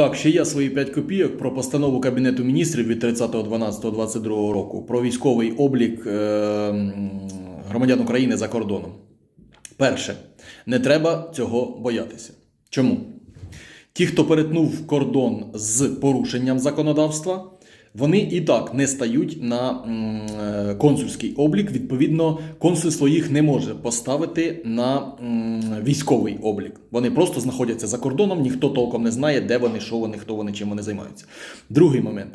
Так, ще є свої 5 копійок про постанову Кабінету міністрів від 30.12.2022 року про військовий облік е, громадян України за кордоном. Перше, не треба цього боятися. Чому? Ті, хто перетнув кордон з порушенням законодавства, вони і так не стають на е, консульський облік. Відповідно, консульство їх не може поставити на військовий облік. Вони просто знаходяться за кордоном, ніхто толком не знає, де вони, що вони, хто вони, чим вони займаються. Другий момент.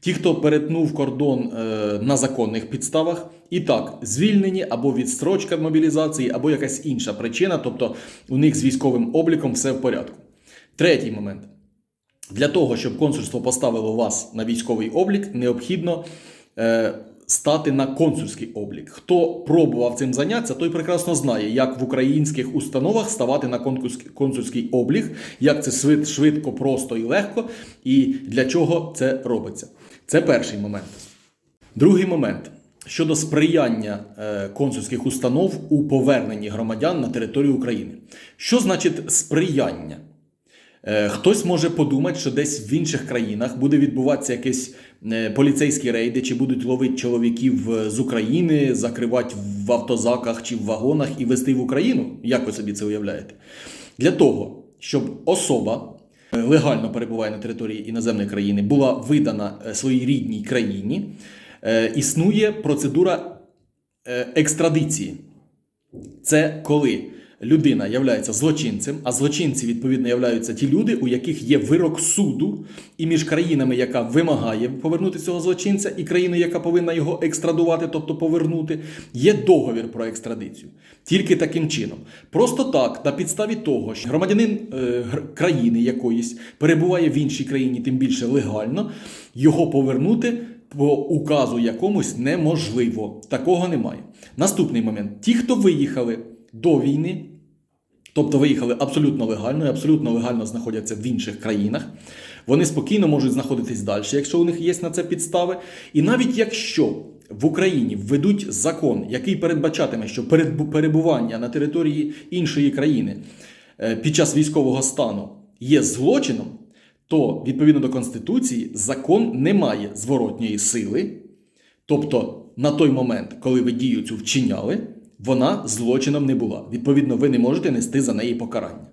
Ті, хто перетнув кордон е, на законних підставах, і так звільнені або відстрочка мобілізації, або якась інша причина, тобто у них з військовим обліком все в порядку. Третій момент. Для того, щоб консульство поставило вас на військовий облік, необхідно е, стати на консульський облік. Хто пробував цим зайнятися, той прекрасно знає, як в українських установах ставати на консульський облік, як це швидко, просто і легко, і для чого це робиться. Це перший момент. Другий момент щодо сприяння е, консульських установ у поверненні громадян на територію України. Що значить сприяння? Е, Хтось може подумати, що десь в інших країнах буде відбуватися якісь е, поліцейські рейди, чи будуть ловити чоловіків е, з України, закривати в автозаках чи в вагонах і везти в Україну. Як ви собі це уявляєте? Для того, щоб особа легально перебуває на території іноземної країни, була видана своїй рідній країні, існує процедура екстрадиції. Це коли людина являється злочинцем, а злочинці відповідно являються ті люди, у яких є вирок суду, і між країнами, яка вимагає повернути цього злочинця, і країною, яка повинна його екстрадувати, тобто повернути, є договір про екстрадицію. Тільки таким чином. Просто так, на підставі того, що громадянин е, країни якоїсь перебуває в іншій країні, тим більше легально, його повернути по указу якомусь неможливо. Такого немає. Наступний момент: ті, хто виїхали до війни, тобто виїхали абсолютно легально і абсолютно легально знаходяться в інших країнах, вони спокійно можуть знаходитись далі, якщо у них є на це підстави. І навіть якщо в Україні введуть закон, який передбачатиме, що перебування на території іншої країни е, під час військового стану є злочином, то відповідно до Конституції закон не має зворотньої сили. Тобто, на той момент, коли ви дію цю вчиняли, вона злочином не була. Відповідно, ви не можете нести за неї покарання.